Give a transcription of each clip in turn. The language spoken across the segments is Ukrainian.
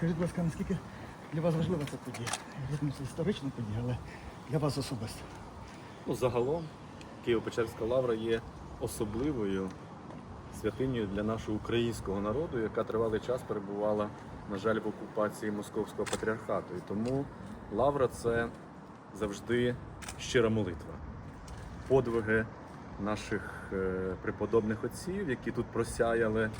Скажіть, будь ласка, наскільки для вас важлива ця подія? Я історична подія, але для вас особисто. Ну, загалом Києво-Печерська лавра є особливою святинею для нашого українського народу, яка тривалий час перебувала, на жаль, в окупації Московського патріархату. І тому лавра це завжди щира молитва, подвиги наших е, преподобних отців, які тут просяяли.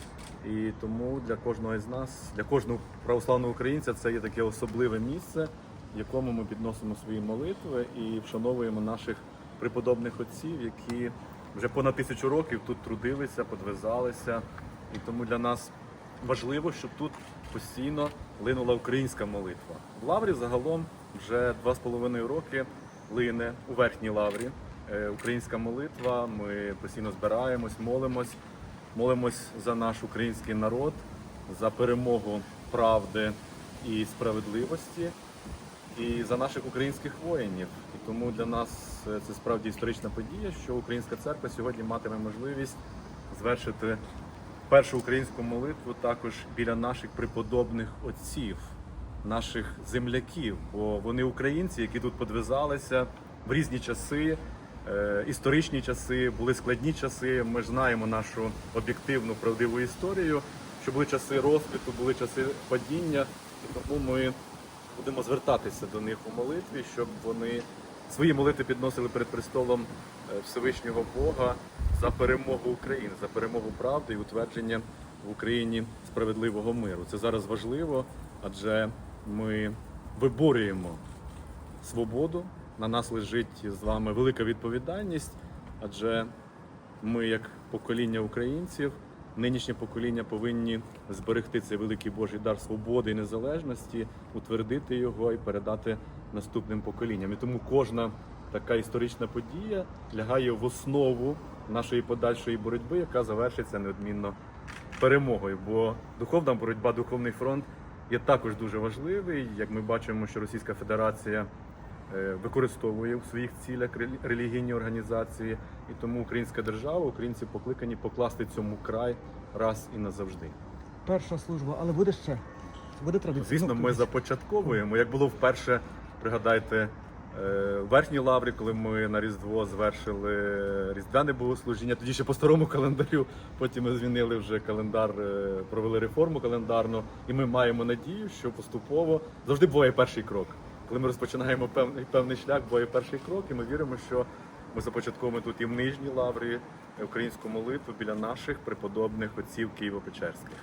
І тому для кожного із нас, для кожного православного українця, це є таке особливе місце, в якому ми підносимо свої молитви і вшановуємо наших преподобних отців, які вже понад тисячу років тут трудилися, подвизалися. І тому для нас важливо, щоб тут постійно линула українська молитва. В лаврі загалом вже два з половиною роки лине у верхній лаврі. Е, Українська молитва. Ми постійно збираємось, молимось, молимось за наш український народ, за перемогу правди і справедливості і за наших українських воїнів. І тому для нас е, це справді історична подія, що українська церква сьогодні матиме можливість звершити першу українську молитву також біля наших преподобних отців, наших земляків, бо вони українці, які тут подвизалися в різні часи. Е, Історичні часи були складні часи. Ми ж знаємо нашу об'єктивну правдиву історію, що були часи розквіту, були часи падіння, і тому ми будемо звертатися до них у молитві, щоб вони свої молитви підносили перед престолом е, Всевишнього Бога за перемогу України, за перемогу правди і утвердження в Україні справедливого миру. Це зараз важливо, адже ми виборюємо свободу. На нас лежить з вами велика відповідальність, адже ми, як покоління українців, нинішнє покоління повинні зберегти цей великий Божий дар свободи і незалежності, утвердити його і передати наступним поколінням. І тому кожна така історична подія лягає в основу нашої подальшої боротьби, яка завершиться неодмінно перемогою. Бо духовна боротьба, духовний фронт є також дуже важливий. Як ми бачимо, що Російська Федерація використовує у своїх цілях релігійні організації, і тому українська держава, українці покликані покласти цьому край раз і назавжди. Перша служба, але буде ще. Буде традиція. Звісно, ми започатковуємо. Як було вперше, пригадайте, е, в верхній лаврі, коли ми на Різдво звершили різдвяне богослужіння, тоді ще по старому календарю. Потім ми змінили вже календар, е, провели реформу календарну, і ми маємо надію, що поступово завжди буває перший крок. Коли ми розпочинаємо певний певний шлях, бо є перший крок, і ми віримо, що ми започатковуємо тут і в нижній лаврі українську молитву біля наших преподобних отців Києво-Печерських.